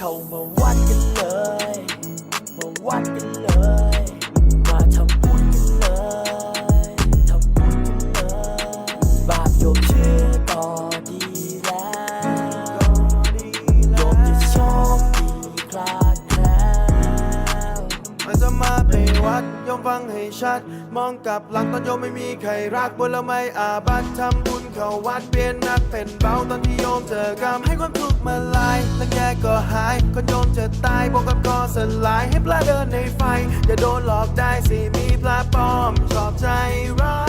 เข้ามาวัดกันเลย มาวัดกันเลย มาทำบุญกันเลยทำบุญกันเลย บาปโยมเชื่อก็ดีแล้วโยมจะโชคดีคลาดแคล้วมันจะมาไปวัดโยมฟังให้ชัด มองกลับหลังตอนโยมไม่มีใครรักบนละไม่อาบัตทำบุญ เข้าวัดเปลี่ยนนักเป็นเบาตอนที่โยมเจอกรรมให้ความทุกข์มาลายแล้วแกก็หายคนโยมจะตายบอกกับก็สลายให้ปลาเดินในไฟอย่าโดนหลอกได้สิมีปลาปลอมชอบใจร้าย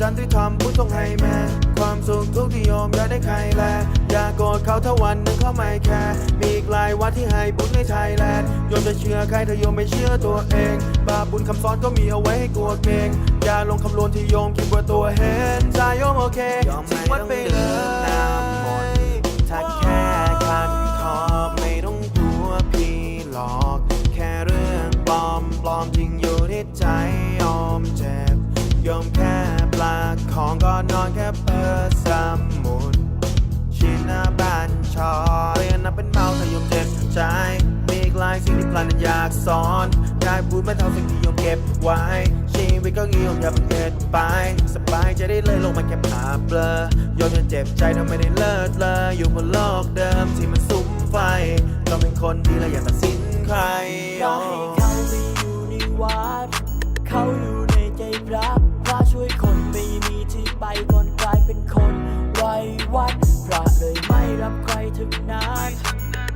จันทร์ที่ทำบุญส่งให้แม่ ความสุขทุกที่โยมอยาได้ใครแล อย่าโกรธเขาถ้าวันหนึ่งเขาไม่แคร์มีอีกหลายวัดที่ให้บุญในไทยแลนด์โยมจะเชื่อใครถ้าโยมไม่เชื่อตัวเอง บาปบุญคำสอนก็มีเอาไว้ให้กลัวเกรงอย่าลงคำลวนที่โยมคิดว่าตัวเห็นใจโยมโอเคทิ้งวัดไปเลยถ้าแค่คันคอไม่ต้องกลัวพี่หลอก แค่เรื่องปลอมปลอมจริงอยู่ที่ใจยอมเจ็บยอมแค่ ปลาของก็นอนแค่เปิดสมุดชินนาบ้านชอเรียนนับเป็นเบาแต่ยมเจ็บใจ มีกหลายสิ่งที่พลันอยากสอนได้พูดไม่เท่าสิ่งที่ยมเก็บไว้ ชีวิตก็งี้ยมอย่าเพิ่งเอ็ดไป สบายใจได้เลยลงมาแค่ผาเบลอยอมยังเจ็บใจทำไมได้เลิศเลยอยู่บนโลกเดิมที่มันสุมไฟ ต้องเป็นคนดีและอย่าตัดสินใคร เลยไม่รับใครทั้งนั้น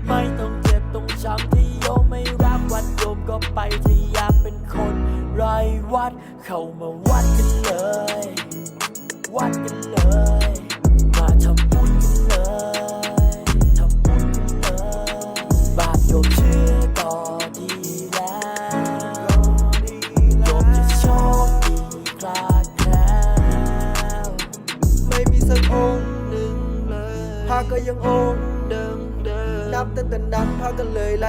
ไม่ต้องเจ็บต้องช้ำที่โยมไม่รักวัดโยมก็ไปที่อยากเป็นคนไร้วัด เข้ามาวัดกันเลย วัดกันเลย มาทำบุญกันเลยทำบุญกันเลย บาปโยมเชื่อก็ดีแล้วโยมจะโชคดีคลาดแคล้วไม่มีสักองค์หนึ่งเลย พาก็ยังองค์เดิมเดิมนับตั้งแต่นั้นพาก็เลยไล่